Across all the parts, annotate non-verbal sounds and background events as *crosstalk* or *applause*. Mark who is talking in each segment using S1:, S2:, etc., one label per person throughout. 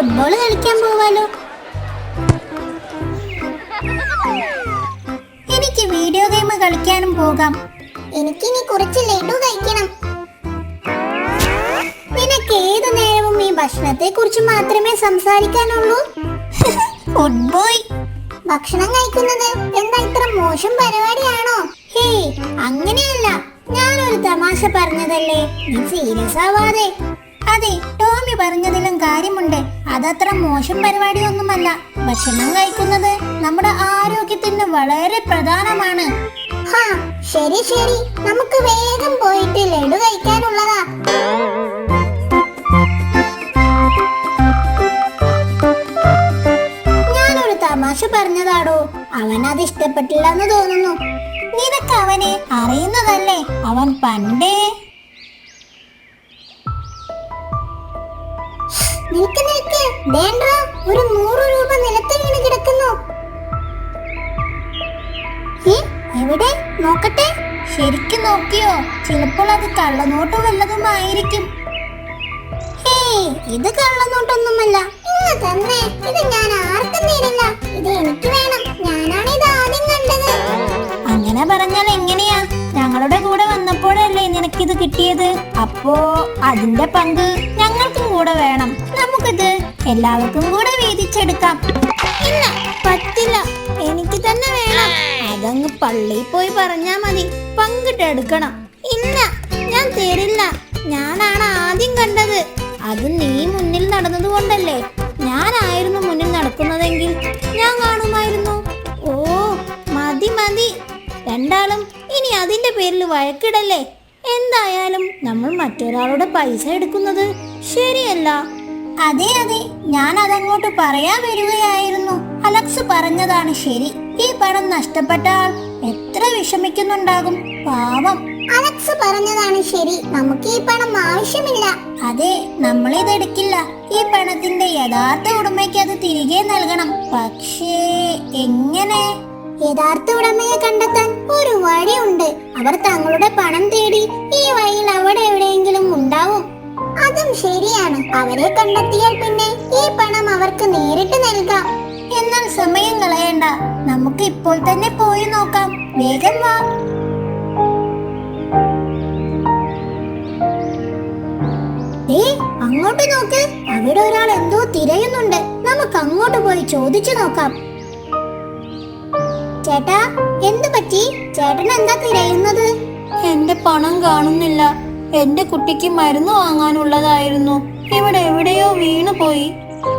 S1: Football കളിക്കാൻ പോവാലോ? എനിക്ക് വീഡിയോ ഗെയിം കളിക്കാനും പോകാം. എനിക്ക് എനിക്കിനി കുറച്ച് ലഡു കഴിക്കണം. നിനക്ക് ഏത് നേരവും ഈ ഭക്ഷണത്തെ കുറിച്ച് മാത്രമേ സംസാരിക്കാനുള്ളൂ? ഫുട്ബോൾ ഭക്ഷണം കഴിക്കുന്നത് എന്താ ഇത്ര മോശം പരിപാടിയാണോ? ഹേ അങ്ങനെയല്ല. ഞാനൊരു തമാശ പറഞ്ഞതല്ലേ? നീ സീരിയസ് ആവാതെ. അതെ ടോമി പറഞ്ഞതിലും കാര്യമുണ്ട്. അതത്ര മോശം പരിപാടിയൊന്നുമല്ല. ഭക്ഷണം കഴിക്കുന്നത് നമ്മുടെ ആരോഗ്യത്തിന് വളരെ പ്രധാനമാണ്. ശരി ശരി. നമുക്ക് വേഗം പോയിട്ട് ലഡു കഴിക്കാനുള്ളതാ. ഞാനൊരു തമാശ പറഞ്ഞതാടോ. അവൻ അത് ഇഷ്ടപ്പെട്ടില്ലെന്ന് തോന്നുന്നു. നിനക്ക് അവനെ അറിയുന്നതല്ലേ? അവൻ പണ്ടേ നിൽക്ക് നിൽക്ക് വേണ്ട ഒരു നൂറ് രൂപ നിലത്ത് വീണ് കിടക്കുന്നു. എവിടെ? നോക്കട്ടെ. ശരിക്കും നോക്കിയോ? ചിലപ്പോൾ അത് കള്ളനോട്ടോ വല്ലതും ആയിരിക്കും ഇത് കള്ളനോട്ടൊന്നുമല്ല. ഇന്ന് തന്നെ ഇത് ഞാൻ ആർക്കും തരില്ല. ഇത് എനിക്ക് വേണം. ഞാനാണ് ഇത് ആദ്യം കണ്ടത്. അങ്ങനെ പറഞ്ഞാൽ എങ്ങനെയാ? ഞങ്ങളുടെ കൂടെ വന്നപ്പോഴല്ലേ നിനക്കിത് കിട്ടിയത്? അപ്പോ അതിന്റെ പങ്ക് ഞങ്ങൾക്കും കൂടെ വേണം. നമുക്കിത് എല്ലാവർക്കും കൂടെ വീതിച്ചെടുക്കാം. ഇല്ല പറ്റില്ല. എനിക്ക് തന്നെ വേണം. അതങ്ങ് പള്ളിയിൽ പോയി പറഞ്ഞാ മതി. പങ്കിട്ടെടുക്കണം ഇല്ല ഞാൻ തരില്ല. ഞാനാണ് ആദ്യം കണ്ടത്. അത് നീ മുന്നിൽ നടന്നത് കൊണ്ടല്ലേ? ഞാനായിരുന്നു മുന്നിൽ നടക്കുന്നതെങ്കിൽ ഞാൻ കാണുമായിരുന്നു. ഓ മതി മതി. രണ്ടാളും ഇനി അതിന്റെ പേരിൽ വഴക്കിടല്ലേ? എന്തായാലും നമ്മൾ മറ്റൊരാളുടെ പൈസ എടുക്കുന്നത് ശരിയല്ല. അതെ അതെ. ഞാൻ അതങ്ങോട്ട് പറയാൻ വരികയായിരുന്നു. അലക്സ് പറഞ്ഞതാണ് ശരി. ഈ പണം നഷ്ടപ്പെട്ട ആൾ എത്ര വിഷമിക്കുന്നുണ്ടാകും. പാവം. അലക്സ് പറഞ്ഞതാണ് ശരി. നമുക്ക് ഈ പണം ആവശ്യമില്ല. അതെ നമ്മൾ ഇതെടുക്കില്ല ഈ പണത്തിന്റെ യഥാർത്ഥ ഉടമയ്ക്ക് അത് തിരികെ നൽകണം. പക്ഷേ എങ്ങനെ? യഥാർത്ഥ ഉടമയെ കണ്ടെത്താൻ ഒരു വഴിയുണ്ട്. അവർ തങ്ങളുടെ പണം തേടി ഈ വഴിയിൽ അവിടെ ശരിയാണ് അവരെ കണ്ടെത്തിയാൽ പിന്നെ ഈ പണം അവർക്ക് നേരിട്ട് നൽകാം. എന്നാൽ സമയം കളയണ്ട. നമുക്ക് ഇപ്പോൾ തന്നെ പോയി നോക്കാം. വേഗം വാ. അങ്ങോട്ട് നോക്ക്. അവിടെ ഒരാൾ എന്തോ തിരയുന്നുണ്ട്. നമുക്ക് അങ്ങോട്ട് പോയി ചോദിച്ചു നോക്കാം. ചേട്ടാ എന്തു പറ്റി? ചേട്ടൻ എന്താ തിരയുന്നത്?
S2: എന്റെ പണം കാണുന്നില്ല. എന്റെ കുട്ടിക്ക് മരുന്ന് വാങ്ങാനുള്ളതായിരുന്നു. എവിടെയോ വീണു പോയി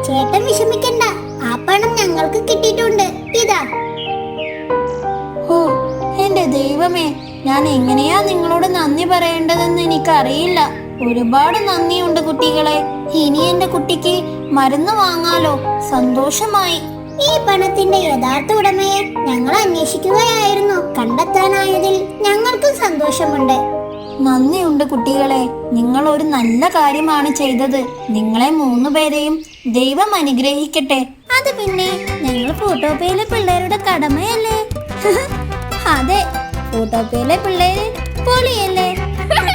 S1: ചേട്ടൻ വിഷമിക്കണ്ട. ആ പണം ഞങ്ങൾക്ക് കിട്ടിയിട്ടുണ്ട്. ഇതാ.
S2: ഓ എന്റെ ദൈവമേ ഞാൻ എങ്ങനെയാ നിങ്ങളോട് നന്ദി പറയേണ്ടതെന്ന് എനിക്കറിയില്ല. ഒരുപാട് നന്ദിയുണ്ട് കുട്ടികളെ. ഇനി എന്റെ കുട്ടിക്ക് മരുന്ന് വാങ്ങാലോ. സന്തോഷമായി.
S1: ഈ പണത്തിന്റെ യഥാർത്ഥ ഉടമയെ ഞങ്ങൾ അന്വേഷിക്കുകയായിരുന്നു. കണ്ടെത്താനായതിൽ ഞങ്ങൾക്കും സന്തോഷമുണ്ട്.
S2: നന്ദിയുണ്ട് കുട്ടികളെ. നിങ്ങൾ ഒരു നല്ല കാര്യമാണ് ചെയ്തത്. നിങ്ങളെ മൂന്നു പേരെയും ദൈവം അനുഗ്രഹിക്കട്ടെ.
S1: അത് പിന്നെ ഞങ്ങൾ ഫോട്ടോപ്പയിലെ പിള്ളേരുടെ കടമയല്ലേ? *laughs*
S2: അതെ ഫോട്ടോപ്പയിലെ പിള്ളേര് പൊളിയല്ലേ? *laughs*